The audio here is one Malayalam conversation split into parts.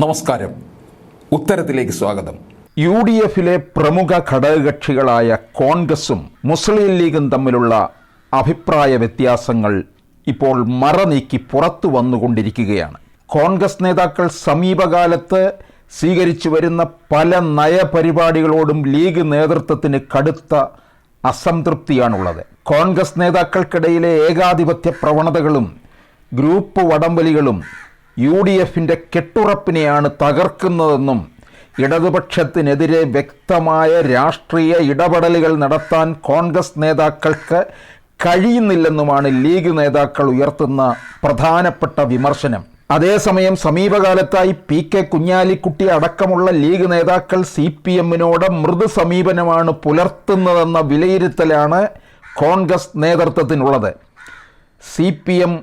നമസ്കാരം. ഉത്തരത്തിലേക്ക് സ്വാഗതം. യു ഡി എഫിലെ പ്രമുഖ ഘടകകക്ഷികളായ കോൺഗ്രസും മുസ്ലിം ലീഗും തമ്മിലുള്ള അഭിപ്രായ വ്യത്യാസങ്ങൾ ഇപ്പോൾ മറനീക്കി പുറത്തു വന്നുകൊണ്ടിരിക്കുകയാണ്. കോൺഗ്രസ് നേതാക്കൾ സമീപകാലത്ത് സ്വീകരിച്ചു വരുന്ന പല നയപരിപാടികളോടും ലീഗ് നേതൃത്വത്തിന് കടുത്ത അസംതൃപ്തിയാണുള്ളത്. കോൺഗ്രസ് നേതാക്കൾക്കിടയിലെ ഏകാധിപത്യ പ്രവണതകളും ഗ്രൂപ്പ് വടംവലികളും യു ഡി എഫിന്റെ കെട്ടുറപ്പിനെയാണ് തകർക്കുന്നതെന്നും ഇടതുപക്ഷത്തിനെതിരെ വ്യക്തമായ രാഷ്ട്രീയ ഇടപെടലുകൾ നടത്താൻ കോൺഗ്രസ് നേതാക്കൾക്ക് കഴിയുന്നില്ലെന്നുമാണ് ലീഗ് നേതാക്കൾ ഉയർത്തുന്ന പ്രധാനപ്പെട്ട വിമർശനം. അതേസമയം സമീപകാലത്തായി പി കെ കുഞ്ഞാലിക്കുട്ടി അടക്കമുള്ള ലീഗ് നേതാക്കൾ സി പി എമ്മിനോട് മൃദു സമീപനമാണ് പുലർത്തുന്നതെന്ന വിലയിരുത്തലാണ് കോൺഗ്രസ് നേതൃത്വത്തിനുള്ളത്. സി പി എം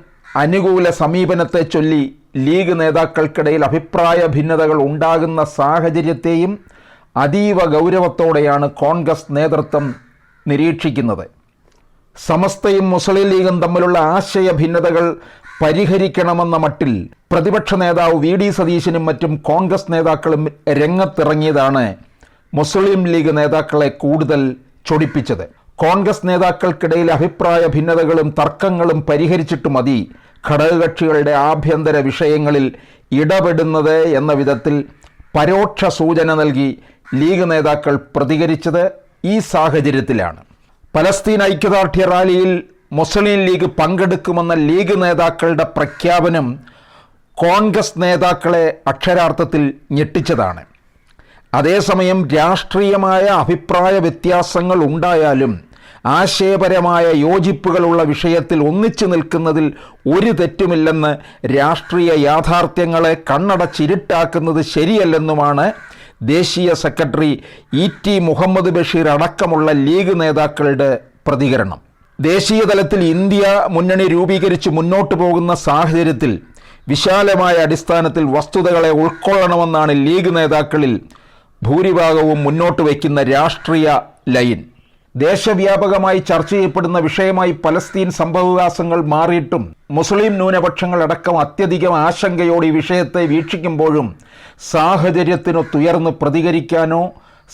അനുകൂല സമീപനത്തെ ചൊല്ലി ലീഗ് നേതാക്കൾക്കിടയിൽ അഭിപ്രായ ഭിന്നതകൾ ഉണ്ടാകുന്ന സാഹചര്യത്തെയും അതീവ ഗൗരവത്തോടെയാണ് കോൺഗ്രസ് നേതൃത്വം നിരീക്ഷിക്കുന്നത്. സമസ്തയും മുസ്ലിം ലീഗും തമ്മിലുള്ള ആശയ ഭിന്നതകൾ പരിഹരിക്കണമെന്ന മട്ടിൽ പ്രതിപക്ഷ നേതാവ് വി ഡി സതീശനും മറ്റും കോൺഗ്രസ് നേതാക്കളും രംഗത്തിറങ്ങിയതാണ് മുസ്ലിം ലീഗ് നേതാക്കളെ കൂടുതൽ ചൊടിപ്പിച്ചത്. കോൺഗ്രസ് നേതാക്കൾക്കിടയിൽ അഭിപ്രായ ഭിന്നതകളും തർക്കങ്ങളും പരിഹരിച്ചിട്ട് മതി. ഘടകകക്ഷികളുടെ ആഭ്യന്തര വിഷയങ്ങളിൽ ഇടപെടുന്നത് എന്ന വിധത്തിൽ പരോക്ഷ സൂചന നൽകി ലീഗ് നേതാക്കൾ പ്രതികരിച്ചത് ഈ സാഹചര്യത്തിലാണ്. പലസ്തീൻ ഐക്യദാർഢ്യ റാലിയിൽ മുസ്ലിം ലീഗ് പങ്കെടുക്കുമെന്ന ലീഗ് നേതാക്കളുടെ പ്രഖ്യാപനം കോൺഗ്രസ് നേതാക്കളെ അക്ഷരാർത്ഥത്തിൽ ഞെട്ടിച്ചതാണ്. അതേസമയം രാഷ്ട്രീയമായ അഭിപ്രായ വ്യത്യാസങ്ങൾ ഉണ്ടായാലും ആശയപരമായ യോജിപ്പുകളുള്ള വിഷയത്തിൽ ഒന്നിച്ചു നിൽക്കുന്നതിൽ ഒരു തെറ്റുമില്ലെന്ന് രാഷ്ട്രീയ യാഥാർത്ഥ്യങ്ങളെ കണ്ണടച്ചിരുട്ടാക്കുന്നത് ശരിയല്ലെന്നുമാണ് ദേശീയ secretary E T Muhammad Basheer അടക്കമുള്ള ലീഗ് നേതാക്കളുടെ പ്രതികരണം. ദേശീയ തലത്തിൽ ഇന്ത്യ മുന്നണി രൂപീകരിച്ച് മുന്നോട്ടു പോകുന്ന സാഹചര്യത്തിൽ വിശാലമായ അടിസ്ഥാനത്തിൽ വസ്തുതകളെ ഉൾക്കൊള്ളണമെന്നാണ് ലീഗ് നേതാക്കളിൽ ഭൂരിഭാഗവും മുന്നോട്ട് വയ്ക്കുന്ന രാഷ്ട്രീയ ലൈൻ. ദേശവ്യാപകമായി ചർച്ച ചെയ്യപ്പെടുന്ന വിഷയമായി പലസ്തീൻ സംഭവവികാസങ്ങൾ മാറിയിട്ടും മുസ്ലിം ന്യൂനപക്ഷങ്ങളടക്കം അത്യധികം ആശങ്കയോടെ ഈ വിഷയത്തെ വീക്ഷിക്കുമ്പോഴും സാഹചര്യത്തിനൊത്തുയർന്ന് പ്രതികരിക്കാനോ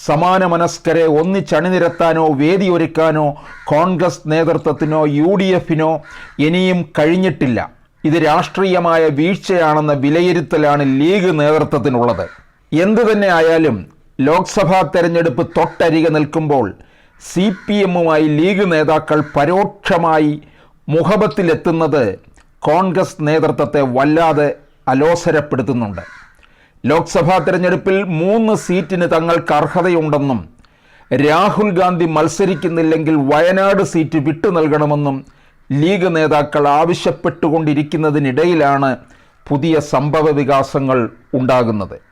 സമാന മനസ്കരെ ഒന്നിച്ചണിനിരത്താനോ വേദിയൊരുക്കാനോ കോൺഗ്രസ് നേതൃത്വത്തിനോ യു ഡി എഫിനോ ഇനിയും കഴിഞ്ഞിട്ടില്ല. ഇത് രാഷ്ട്രീയമായ വീഴ്ചയാണെന്ന വിലയിരുത്തലാണ് ലീഗ് നേതൃത്വത്തിനുള്ളത്. എന്തു തന്നെ ആയാലും ലോക്സഭാ തെരഞ്ഞെടുപ്പ് തൊട്ടരികെ നിൽക്കുമ്പോൾ സി പി എമ്മുമായി ലീഗ് നേതാക്കൾ പരോക്ഷമായി മുഹബത്തിലെത്തുന്നത് കോൺഗ്രസ് നേതൃത്വത്തെ വല്ലാതെ അലോസരപ്പെടുത്തുന്നുണ്ട്. ലോക്സഭാ തിരഞ്ഞെടുപ്പിൽ മൂന്ന് സീറ്റിന് തങ്ങൾക്ക് അർഹതയുണ്ടെന്നും രാഹുൽ ഗാന്ധി മത്സരിക്കുന്നില്ലെങ്കിൽ വയനാട് സീറ്റ് വിട്ടു നൽകണമെന്നും ലീഗ് നേതാക്കൾ ആവശ്യപ്പെട്ടുകൊണ്ടിരിക്കുന്നതിനിടയിലാണ് പുതിയ സംഭവ വികാസങ്ങൾ ഉണ്ടാകുന്നത്.